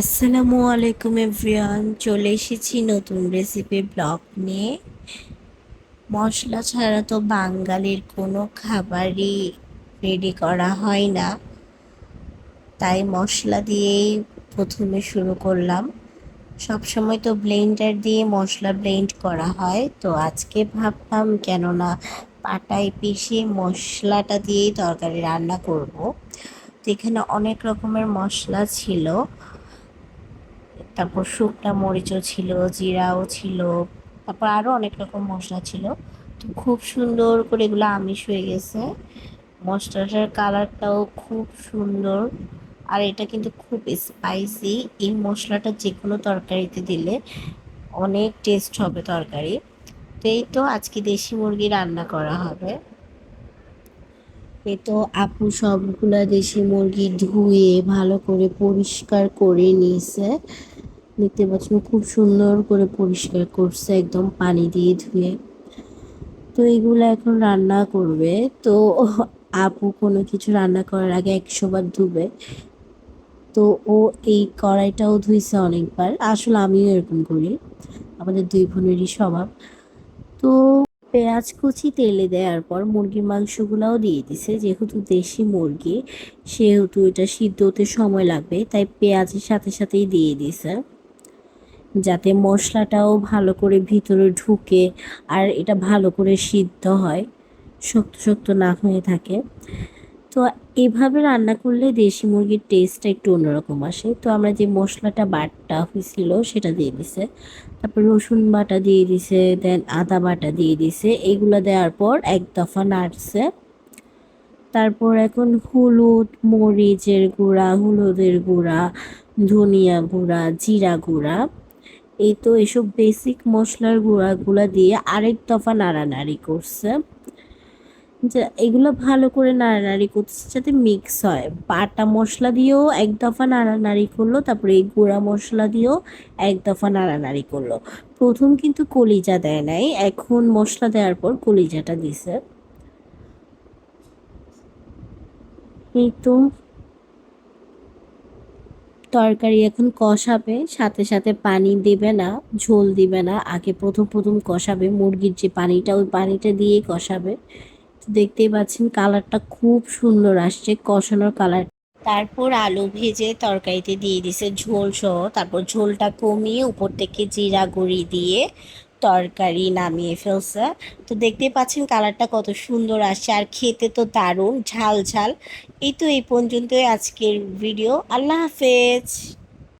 আসসালামু আলাইকুম এভরিওয়ান, চলে এসেছি নতুন রেসিপি ব্লগ নিয়ে। মশলা ছাড়া তো বাঙালির কোনো খাবারই রেডি করা হয় না। তাই মশলা দিয়েই প্রথমে শুরু করলাম। সবসময় তো ব্লেন্ডার দিয়ে মশলা ব্লেন্ড করা হয়। তো আজকে ভাবলাম কেননা পাটায় পিষে মশলাটা দিয়েই তরকারি রান্না করব। তো এখানে অনেক রকমের মশলা ছিল। তারপর শুকনা মরিচও ছিল, জিরাও ছিল, তারপর আরও অনেক রকম মশলা ছিল। তো খুব সুন্দর করে এগুলো আমিষ হয়ে গেছে। মশলাটার কালারটাও খুব সুন্দর। আর এটা কিন্তু খুব স্পাইসি এই মশলাটা যে কোনো তরকারিতে দিলে অনেক টেস্ট হবে তরকারি। তো এই তো আজকে দেশি মুরগি রান্না করা হবে। এ তো আপু সবগুলা দেশি মুরগি ধুয়ে ভালো করে পরিষ্কার করে নিয়েছে। দেখতে পাচ্ছেন খুব সুন্দর করে পরিষ্কার করছে, একদম পানি দিয়ে ধুয়ে। তো এগুলো এখন রান্না করবে। তো আপু কোনো কিছু রান্না করার আগে একশোবার ধুবে। তো ও এই কড়াইটাও ধুইছে অনেকবার। আসলে আমিও এরকম করি, আমাদের দুই বোনেরই স্বভাব। তো পেঁয়াজ কুচি তেলে দেওয়ার পর মুরগির মাংসগুলাও দিয়ে দিছে। যেহেতু দেশি মুরগি, সেহেতু এটা সিদ্ধ হতে সময় লাগবে, তাই পেঁয়াজের সাথে সাথেই দিয়ে দিছে। যাতে মশলাটাও ভালো করে ভিতরে ঢুকে আর এটা ভালো করে সিদ্ধ হয়, শক্ত শক্ত না হয়ে থাকে। তো এভাবে রান্না করলে দেশি মুরগির টেস্টটা একটু অন্যরকম আসে। তো আমরা যে মশলাটা বাটা হয়েছিল সেটা দিয়ে দিছে। তারপর রসুন বাটা দিয়ে দিছে, দেন আদা বাটা দিয়ে দিছে। এগুলো দেওয়ার পর এক দফা নাড়ছে। তারপর এখন হলুদ, মরিচের গুঁড়া, হলুদের গুঁড়া, ধনিয়া গুঁড়া, জিরা গুঁড়া এই তো এসব বেসিক মশলার গুঁড়াগুলা দিয়ে আরেক দফা নাড়ানাড়ি করছে। যে, এগুলো ভালো করে নাড়ানাড়ি করছে যাতে মিক্স হয়। বাটা মশলা দিয়েও এক দফা নাড়ানাড়ি করল, তারপরে এই গুঁড়া মশলা দিয়েও এক দফা নাড়ানাড়ি করল। প্রথম কিন্তু কলিজা দেয় নাই, এখন মশলা দেওয়ার পর কলিজাটা দিছে। এই তো তরকারি এখন কষাবে, সাথে সাথে পানি দেবে না, ঝোল দিবে না, আগে প্রথম প্রথম কষাবে, মুরগির যে পানিটা, ওই পানিটা দিয়েই কষাবে। দেখতেই পাচ্ছেন কালারটা খুব সুন্দর আসছে, কষানোর কালার। তারপর আলু ভেজে তরকারিতে দিয়ে দিছে ঝোল সহ, তারপর ঝোলটা কমিয়ে উপর থেকে জিরা গুঁড়ি দিয়ে তরকারি নামিয়ে ফেলছে। তো দেখতে পাচ্ছেন কালারটা কত সুন্দর আসছে আর খেতে তো দারুণ, ঝাল ঝাল। এই তো এই পর্যন্তই আজকের ভিডিও আল্লাহ হাফেজ।